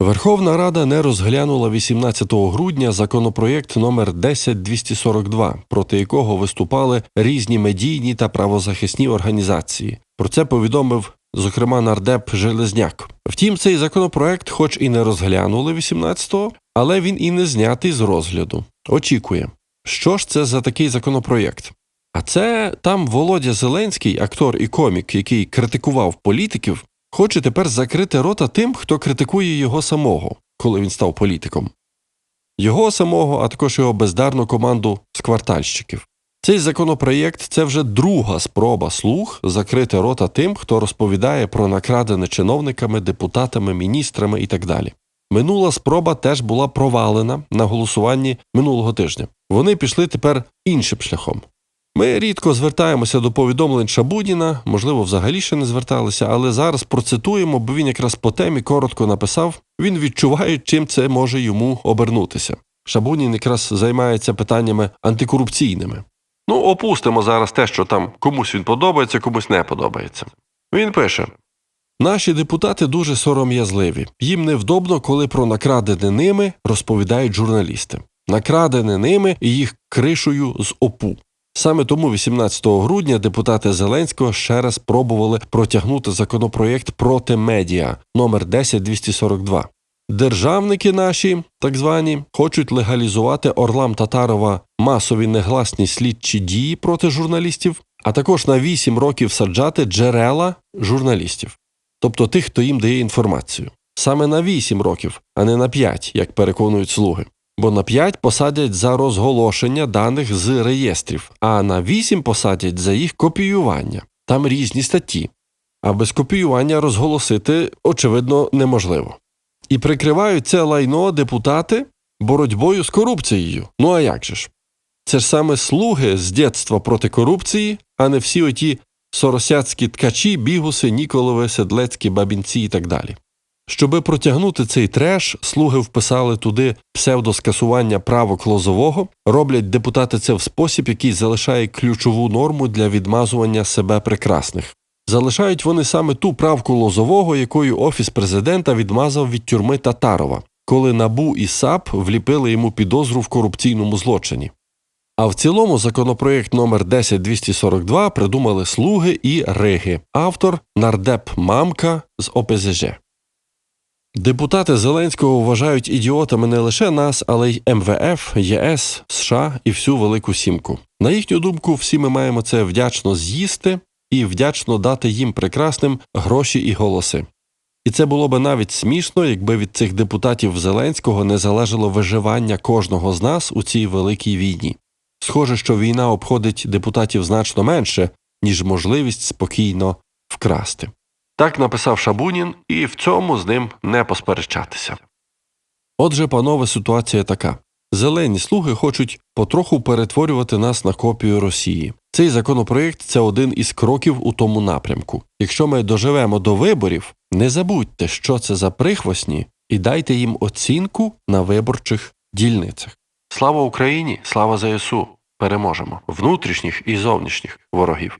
Верховна Рада не розглянула 18 грудня законопроєкт номер 10242, проти якого виступали різні медійні та правозахисні організації. Про це повідомив зокрема нардеп Железняк. Втім, цей законопроект, хоч і не розглянули 18-го, але він і не знятий з розгляду. Очікує, що ж це за такий законопроєкт? А це там Володя Зеленський, актор і комік, який критикував політиків, хоче тепер закрити рота тим, хто критикує його самого, коли він став політиком. Його самого, а також його бездарну команду з квартальщиків. Цей законопроєкт це вже друга спроба слуг закрити рота тим, хто розповідає про накрадене чиновниками, депутатами, міністрами і так далі. Минула спроба теж була провалена на голосуванні минулого тижня. Вони пішли тепер іншим шляхом. Ми рідко звертаємося до повідомлень Шабудіна, можливо, взагалі ще не зверталися, але зараз процитуємо, бо він якраз по темі коротко написав. Він відчуває, чим це може йому обернутися. Шабунін якраз займається питаннями антикорупційними. Ну, опустимо зараз те, що там комусь він подобається, комусь не подобається. Він пише: Наші депутати дуже сором'язливі. Їм невдобно, коли про накрадене ними розповідають журналісти. Накрадене ними і їх кришою з ОПУ. Саме тому 18 грудня депутати Зеленського ще раз пробували протягнути законопроєкт проти медіа номер 10242. Державники наші, так звані, хочуть легалізувати Орлам Татарова масові негласні слідчі дії проти журналістів, а також на 8 років саджати джерела журналістів, тобто тих, хто їм дає інформацію. Саме на 8 років, а не на 5, як переконують слуги. Бо на 5 посадять за розголошення даних з реєстрів, а на 8 посадять за їх копіювання. Там різні статті. А без копіювання розголосити, очевидно, неможливо. І прикривають це лайно депутати боротьбою з корупцією. Ну а як же ж? Це ж саме слуги з дєтства проти корупції, а не всі оті соросяцькі ткачі, бігуси, Ніколови, Седлецькі, бабінці і так далі. Щоби протягнути цей треш, слуги вписали туди псевдоскасування правок лозового, роблять депутати це в спосіб, який залишає ключову норму для відмазування себе прекрасних. Залишають вони саме ту правку лозового, якою офіс президента відмазав від тюрми Татарова, коли набу і САП вліпили йому підозру в корупційному злочині. А в цілому законопроєкт номер 10242 придумали слуги і риги, автор нардеп Мамка з ОПЗЖ. Депутати Зеленського вважають ідіотами не лише нас, але й МВФ, ЄС, США і всю Велику Сімку. На їхню думку, всі ми маємо це вдячно з'їсти і вдячно дати їм прекрасним гроші і голоси. І це було би навіть смішно, якби від цих депутатів Зеленського не залежало виживання кожного з нас у цій великій війні. Схоже, що війна обходить депутатів значно менше, ніж можливість спокійно вкрасти. Так написав Шабунін, і в цьому з ним не посперечатися. Отже, панове, ситуація така. Зелені слуги хочуть потроху перетворювати нас на копію Росії. Цей законопроєкт це один із кроків у тому напрямку. Якщо ми доживемо до виборів, не забудьте, що це за прихвостні, і дайте їм оцінку на виборчих дільницях. Слава Україні! Слава ЗСУ! Переможемо внутрішніх і зовнішніх ворогів.